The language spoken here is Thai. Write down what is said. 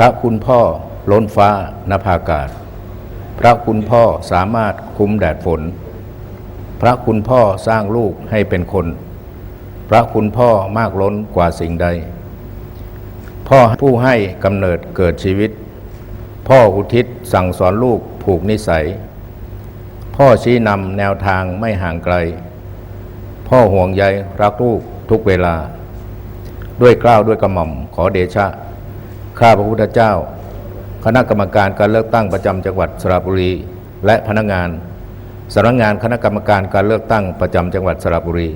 ระคุณพ่อล้นฟ้านภาอากาศ พระคุณพ่อสามารถคุ้มแดดฝน พระคุณพ่อสร้างลูกให้เป็นคน พระคุณพ่อมากล้นกว่าสิ่งใด พ่อผู้ให้กำเนิดเกิดชีวิต พ่ออุทิศสั่งสอนลูกผูกนิสัย พ่อชี้นำแนวทางไม่ห่างไกล พ่อห่วงใยรักลูกทุกเวลา ด้วยกล้าวด้วยกระหม่อมขอเดชะ ข้าพระพุทธเจ้า คณะกรรมการการเลือกตั้งประจำจังหวัดสระบุรี และพนักงานสำนักงานคณะกรรมการการเลือกตั้งประจำจังหวัดสระบุรี